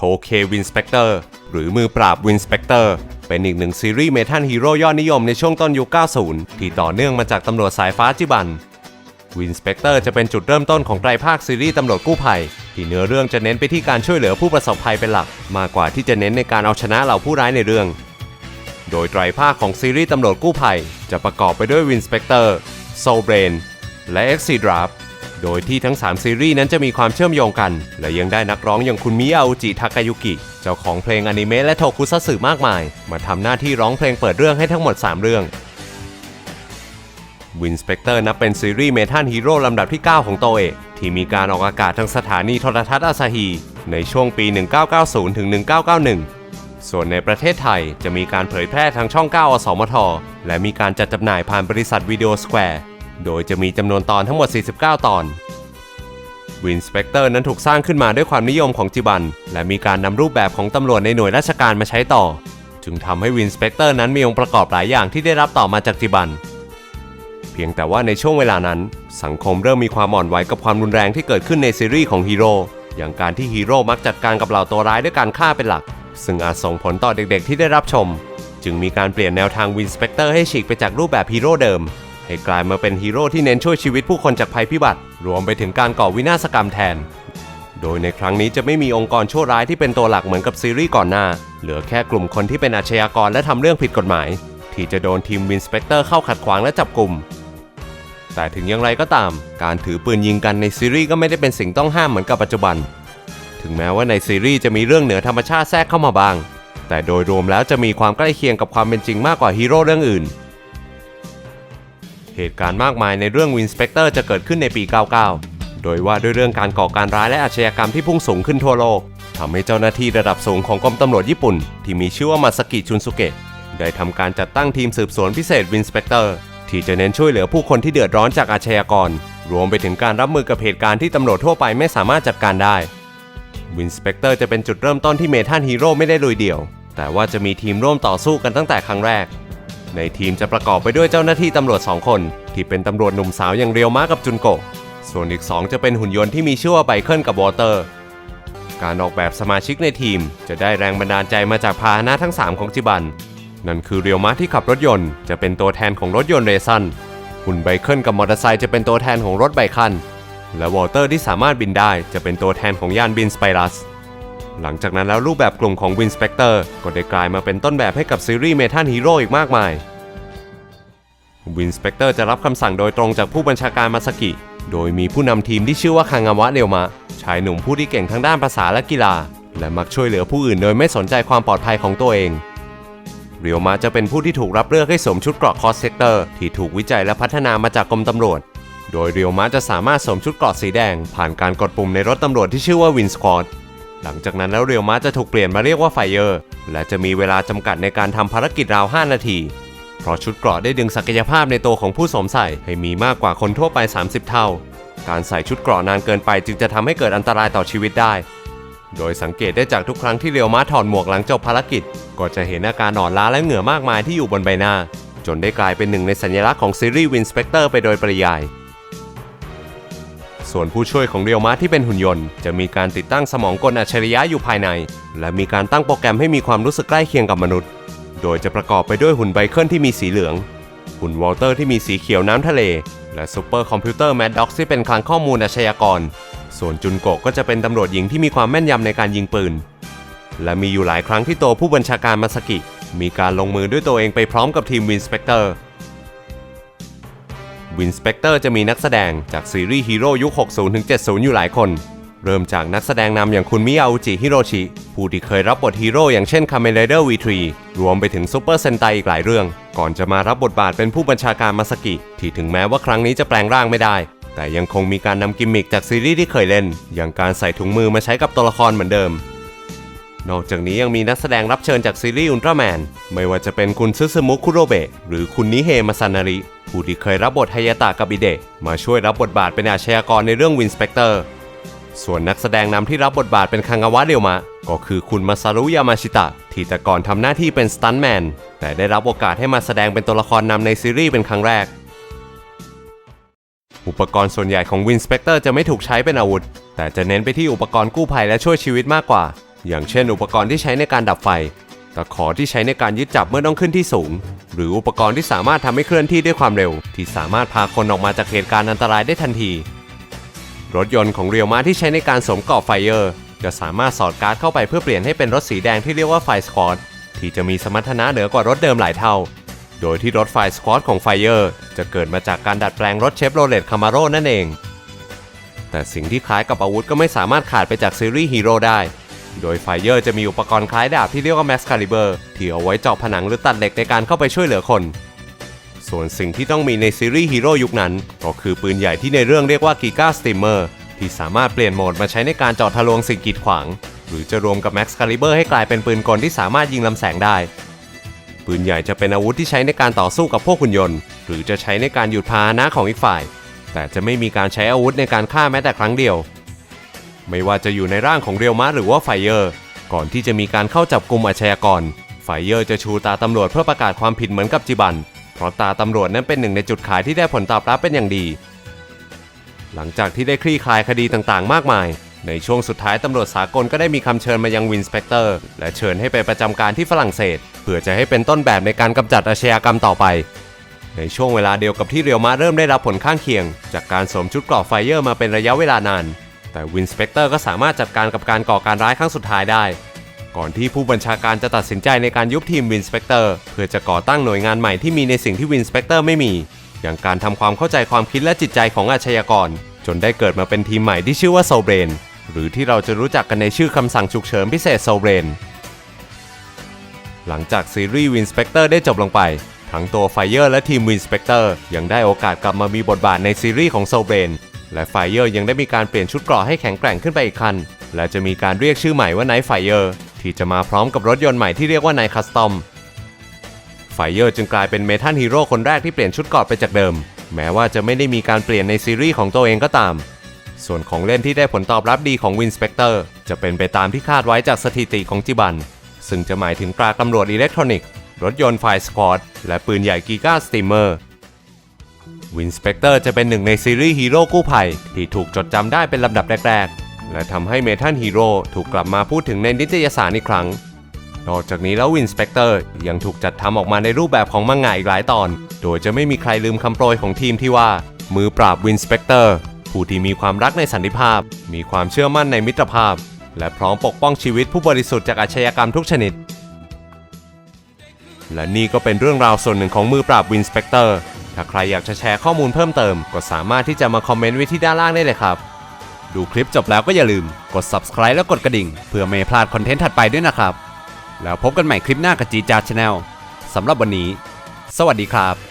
โทเควินสเปกเตอร์หรือมือปราบวินสเปกเตอร์เป็นอีกหนึ่งซีรีส์เมทัลฮีโร่ยอดนิยมในช่วงต้นยุค 90 ที่ต่อเนื่องมาจากตำรวจสายฟ้าจิบันวินสเปกเตอร์จะเป็นจุดเริ่มต้นของไตรภาคซีรีส์ตำรวจกู้ภัย ที่เนื้อเรื่องจะเน้นไปที่การช่วยเหลือผู้ประสบภัยเป็นหลัก มากกว่าที่จะเน้นในการเอาชนะเหล่าผู้ร้ายในเรื่อง โดยไตรภาคของซีรีส์ตำรวจกู้ภัย จะประกอบไปด้วยวินสเปกเตอร์โซเบรนและเอ็กซิดราฟ โดยที่ทั้ง 3 ซีรีส์นั้นจะมีความเชื่อมโยงกัน และยังได้นักร้องอย่างคุณมิยาอุจิทากายุกิ เจ้าของเพลงอนิเมะและโทคุซัตสึมากมาย มาทำหน้าที่ร้องเพลงเปิดเรื่องให้ทั้งหมด 3 เรื่องวินสเปกเตอร์นับเป็นซีรีส์เมทัลฮีโร่ลำดับที่ 9 ของโตเอะที่มีการออกอากาศทางสถานีโทรทัศน์อาซาฮีในช่วงปี 1990 ถึง 1991 ส่วนในประเทศไทยจะมีการเผยแพร่ทางช่อง 9 อสมท และมีการจัดจำหน่ายผ่านบริษัทวิดีโอสแควร์ โดยจะมีจำนวนตอนทั้งหมด 49 ตอนวินสเปกเตอร์นั้นถูกสร้างขึ้นมาด้วยความนิยมของจิบัน และมีการนำรูปแบบของตำรวจในหน่วยราชการมาใช้ต่อ จึงทำให้วินสเปกเตอร์นั้นมีองค์ประกอบหลายอย่างที่ได้รับต่อมาจากจิบัน เพียงแต่ว่าในช่วงเวลานั้น สังคมเริ่มมีความอ่อนไหวกับความรุนแรงที่เกิดขึ้นในซีรีส์ของฮีโร่อย่างการที่ฮีโร่มักจัดการกับเหล่าตัวร้ายด้วยการฆ่าเป็นหลัก ซึ่งอาจส่งผลต่อเด็กๆ ที่ได้รับชม จึงมีการเปลี่ยนแนวทางวินสเปกเตอร์ให้ฉีกไปจากรูปแบบฮีโร่เดิม ให้กลายมาเป็นฮีโร่ที่เน้นช่วยชีวิตผู้คนจากภัยพิบัติ รวมไปถึงการก่อวินาศกรรมแทน โดยในครั้งนี้จะไม่มีองค์กรชั่วร้ายที่เป็นตัวหลักเหมือนกับซีรีส์ก่อนหน้า เหลือแค่กลุ่มคนที่เป็นอาชญากรและทำเรื่องผิดกฎหมาย ที่จะโดนทีมวินสเปกเตอร์เข้าขัดขวางและจับกลุ่มแต่ถึงอย่างไรก็ตาม การถือปืนยิงกันในซีรีส์ก็ไม่ได้เป็นสิ่งต้องห้ามเหมือนกับปัจจุบัน ถึงแม้ว่าในซีรีส์จะมีเรื่องเหนือธรรมชาติแทรกเข้ามาบ้าง แต่โดยรวมแล้วจะมีความใกล้เคียงกับความเป็นจริงมากกว่าฮีโร่เรื่องอื่น เหตุการณ์มากมายในเรื่องวินสเปกเตอร์จะเกิดขึ้นในปี 99 โดยว่าด้วยเรื่องการก่อการร้ายและอาชญากรรมที่พุ่งสูงขึ้นทั่วโลกทำให้เจ้าหน้าที่ระดับสูงของกรมตำรวจญี่ปุ่น ที่มีชื่อว่ามาสกิชุนสุเกะได้ทำการจัดตั้งทีมสืบสวนพิเศษวินสเปกเตอร์ที่จะเน้นช่วยเหลือผู้คนที่เดือดร้อนจากอาชญากร รวมไปถึงการรับมือกับเหตุการณ์ที่ตำรวจทั่วไปไม่สามารถจัดการได้วินสเปกเตอร์จะเป็นจุดเริ่มต้นที่เมทัลฮีโร่ไม่ได้ลุยเดี่ยว แต่ว่าจะมีทีมร่วมต่อสู้กันตั้งแต่ครั้งแรก ในทีมจะประกอบไปด้วยเจ้าหน้าที่ตำรวจ 2 คน ที่เป็นตำรวจหนุ่มสาวอย่างเรียวมากับจุนโกะส่วนอีก 2 จะเป็นหุ่นยนต์ที่มีชื่อว่าไบเคิลกับวอเตอร์ การออกแบบสมาชิกในทีม จะได้แรงบันดาลใจมาจากพาหนะทั้ง 3 ของจิบัน นั่นคือเรียวมาที่ขับรถยนต์จะเป็นตัวแทนของรถยนต์เรซันหุ่นไบเคิลกับมอเตอร์ไซค์จะเป็นตัวแทนของรถไบคันและวอเตอร์ที่สามารถบินได้จะเป็นตัวแทนของยานบินสไปรัส หลังจากนั้นแล้วรูปแบบกลุ่มของวินสเปกเตอร์ก็ได้กลายมาเป็นต้นแบบให้กับซีรีส์เมทัลฮีโร่อีกมากมายวินสเปกเตอร์จะรับคำสั่งโดยตรงจากผู้บัญชาการมาสกิ โดยมีผู้นำทีมที่ชื่อว่าคางาวะเรียวมะ ชายหนุ่มผู้ที่เก่งทั้งด้านภาษาและกีฬา และมักช่วยเหลือผู้อื่นโดยไม่สนใจความปลอดภัยของตัวเอง เรียวมะจะเป็นผู้ที่ถูกรับเลือกให้สวมชุดเกราะคอสเซกเตอร์ที่ถูกวิจัยและพัฒนามาจากกรมตำรวจ โดยเรียวมะจะสามารถสวมชุดเกราะสีแดง ผ่านการกดปุ่มในรถตำรวจที่ชื่อว่าวินสควอต หลังจากนั้นแล้วเรียวมะจะถูกเปลี่ยนมาเรียกว่าไฟเออร์ และจะมีเวลาจำกัดในการทำภารกิจราว 5 นาที เพราะชุดเกราะได้ดึงศักยภาพในตัวของผู้สวมใส่ให้มีมากกว่าคนทั่วไป 30 เท่า การใส่ชุดเกราะนานเกินไปจึงจะทำให้เกิดอันตรายต่อชีวิตได้ โดยสังเกตได้จากทุกครั้งที่เรียวมะถอดหมวกหลังจบภารกิจ ก็จะเห็นอาการอ่อนล้าและเหงื่อมากมายที่อยู่บนใบหน้า จนได้กลายเป็นหนึ่งในสัญลักษณ์ของซีรีส์วินสเปกเตอร์ไปโดยปริยาย ส่วนผู้ช่วยของเรียวมาที่เป็นหุ่นยนต์ จะมีการติดตั้งสมองกลอัจฉริยะอยู่ภายใน และมีการตั้งโปรแกรมให้มีความรู้สึกใกล้เคียงกับมนุษย์ โดยจะประกอบไปด้วยหุ่นไบเคิลที่มีสีเหลือง หุ่นวอลเตอร์ที่มีสีเขียวน้ำทะเล และซูเปอร์คอมพิวเตอร์แมดด็อกที่เป็นคลังข้อมูลอาชญากร ส่วนจุนโกะก็จะเป็นตำรวจหญิงที่มีความแม่นยำในการยิงปืน และมีอยู่หลายครั้งที่ตัวผู้บัญชาการมาสกิ มีการลงมือด้วยตัวเองไปพร้อมกับทีมวินสเปกเตอร์ วินสเปกเตอร์จะมีนักแสดงจากซีรีส์ฮีโร่ยุค 60ถึง70 อยู่หลายคน เริ่มจากนักแสดงนำอย่างคุณมิยาอุจิฮิโรชิ ผู้ที่เคยรับบทฮีโร่อย่างเช่นคาเมเลเดอร์ V3 รวมไปถึงซูเปอร์เซนไตอีกหลายเรื่อง ก่อนจะมารับบทบาทเป็นผู้บัญชาการมาสกิ ที่ถึงแม้ว่าครั้งนี้จะแปลงร่างไม่ได้ แต่ยังคงมีการนำกิมมิคจากซีรีส์ที่เคยเล่น อย่างการใส่ถุงมือมาใช้กับตัวละครเหมือนเดิมนอกจากนี้ยังมีนักแสดงรับเชิญจากซีรีส์อุลตร้าแมน ไม่ว่าจะเป็นคุณซึซึมุคุโรเบะหรือคุณนิเฮมาซานาริ ผู้ที่เคยรับบทไฮยาตะกับอิเดะมาช่วยรับบทบาทเป็นอาชญากรในเรื่องวินสเปกเตอร์ส่วนนักแสดงนำที่รับบทบาทเป็นคังาวะเรียวมะ ก็คือคุณมาซารุยามาชิตะ ที่แต่ก่อนทำหน้าที่เป็นสตันแมน แต่ได้รับโอกาสให้มาแสดงเป็นตัวละครนำในซีรีส์เป็นครั้งแรก อุปกรณ์ส่วนใหญ่ของวินสเปกเตอร์จะไม่ถูกใช้เป็นอาวุธ แต่จะเน้นไปที่อุปกรณ์กู้ภัยและช่วยชีวิตมากกว่า อย่างเช่น อุปกรณ์ที่ใช้ในการดับไฟ ตะขอที่ใช้ในการยึดจับเมื่อต้องขึ้นที่สูง หรืออุปกรณ์ที่สามารถทำให้เคลื่อนที่ด้วยความเร็ว ที่สามารถพาคนออกมาจากเหตุการณ์อันตรายได้ทันที รถยนต์ของเรียวมาที่ใช้ในการสวมกราะไฟเออร์จะสามารถสอดการ์ดเข้าไปเพื่อเปลี่ยนให้เป็นรถสีแดงที่เรียกว่าไฟสควอตที่จะมีสมรรถนะเหนือกว่ารถเดิมหลายเท่า โดยที่รถไฟสควอตของไฟเออร์จะเกิดมาจากการดัดแปลงรถเชฟโรเลตคามาโรนั่นเอง แต่สิ่งที่คล้ายกับอาวุธก็ไม่สามารถขาดไปจากซีรีส์ฮีโร่ได้ โดยไฟเยอร์จะมีอุปกรณ์คล้ายดาบที่เรียกว่าแมสคาลิเบอร์ที่เอาไว้เจาะผนังหรือตัดเหล็กในการเข้าไปช่วยเหลือคน ส่วนสิ่งที่ต้องมีในซีรีส์ฮีโร่ยุคนั้น ก็คือปืนใหญ่ที่ในเรื่องเรียกว่ากิก้าสติมเมอร์ที่สามารถเปลี่ยนโหมดมาใช้ในการเจาะทะลวงสิ่งกีดขวาง หรือจะรวมกับแม็กซ์คาลิเบอร์ให้กลายเป็นปืนกลที่สามารถยิงลำแสงได้ ปืนใหญ่จะเป็นอาวุธที่ใช้ในการต่อสู้กับพวกหุ่นยนต์ หรือจะใช้ในการหยุดพาหนะของอีกฝ่าย แต่จะไม่มีการใช้อาวุธในการฆ่าแม้แต่ครั้งเดียว ไม่ว่าจะอยู่ในร่างของเรียวมาหรือว่าไฟเยอร์ ก่อนที่จะมีการเข้าจับกลุ่มอาชญากร ไฟเยอร์จะชูตาตำรวจเพื่อประกาศความผิดเหมือนกับจิบัน เพราะตาตำรวจนั้นเป็นหนึ่งในจุดขายที่ได้ผลตอบรับเป็นอย่างดี หลังจากที่ได้คลี่คลายคดีต่างๆ มากมาย ในช่วงสุดท้ายตำรวจสากลก็ได้มีคำเชิญมายังวินสเปกเตอร์และเชิญให้ไปประจำการที่ฝรั่งเศส เพื่อจะให้เป็นต้นแบบในการกำจัดอาชญากรรมต่อไปในช่วงเวลาเดียวกับที่เรียวมาเริ่มได้รับผลข้างเคียง จากการสวมชุดเกราะไฟเยอร์มาเป็นระยะเวลานาน แต่วินสเปกเตอร์ก็สามารถจัดการกับการก่อการร้ายครั้งสุดท้ายได้ ก่อนที่ผู้บัญชาการจะตัดสินใจในการยุบทีมวินสเปกเตอร์เพื่อจะก่อตั้งหน่วยงานใหม่ที่มีในสิ่งที่วินสเปกเตอร์ไม่มี อย่างการทำความเข้าใจความคิดและจิตใจของอาชญากร จนได้เกิดมาเป็นทีมใหม่ที่ชื่อว่าโซเบรนหรือที่เราจะรู้จักกันในชื่อคำสั่งฉุกเฉินพิเศษโซเบรนหลังจากซีรีส์วินสเปกเตอร์ได้จบลงไป ทั้งตัวไฟเยอร์และทีมวินสเปกเตอร์ยังได้โอกาสกลับมามีบทบาทในซีรีส์ของโซเบรน และไฟเยอร์ยังได้มีการเปลี่ยนชุดเกราะให้แข็งแกร่งขึ้นไปอีกคัน และจะมีการเรียกชื่อใหม่ว่าไนท์ไฟเยอร์ที่จะมาพร้อมกับรถยนต์ใหม่ที่เรียกว่าไนท์คัสตอมไฟเยอร์จึงกลายเป็นเมทัลฮีโร่คนแรกที่เปลี่ยนชุดเกราะไปจากเดิม แม้ว่าจะไม่ได้มีการเปลี่ยนในซีรีส์ของตัวเองก็ตาม ส่วนของเล่นที่ได้ผลตอบรับดีของวินสเปกเตอร์จะเป็นไปตามที่คาดไว้จากสถิติของจิบัน ซึ่งจะหมายถึงปราตำรวจอิเล็กทรอนิกส์รถยนต์ไฟสควอตและปืนใหญ่กีกาสตีมเมอร์ วินสเปกเตอร์จะเป็นหนึ่งในซีรีส์ฮีโร่กู้ภัย ที่ถูกจดจำได้เป็นลำดับแรกๆ และทำให้เมทัลฮีโร่ถูกกลับมาพูดถึงในนิตยสารอีกครั้ง นอกจากนี้แล้ววินสเปกเตอร์ยังถูกจัดทำออกมาในรูปแบบของมังงะอีกหลายตอน โดยจะไม่มีใครลืมคำโปรยของทีมที่ว่า มือปราบวินสเปกเตอร์ผู้ที่มีความรักในสันติภาพ มีความเชื่อมั่นในมิตรภาพ และพร้อมปกป้องชีวิตผู้บริสุทธิ์จากอาชญากรรมทุกชนิด และนี่ก็เป็นเรื่องราวส่วนหนึ่งของมือปราบวินสเปกเตอร์ ถ้าใครอยากจะแชร์ข้อมูลเพิ่มเติม ก็สามารถที่จะมาคอมเมนต์ไว้ที่ด้านล่างได้เลยครับ ดูคลิปจบแล้วก็อย่าลืมกด subscribe แล้วกดกระดิ่ง เพื่อไม่พลาดคอนเทนต์ถัดไปด้วยนะครับ แล้วพบกันใหม่คลิปหน้ากับจีจาชาแนลสำหรับวันนี้ สวัสดีครับ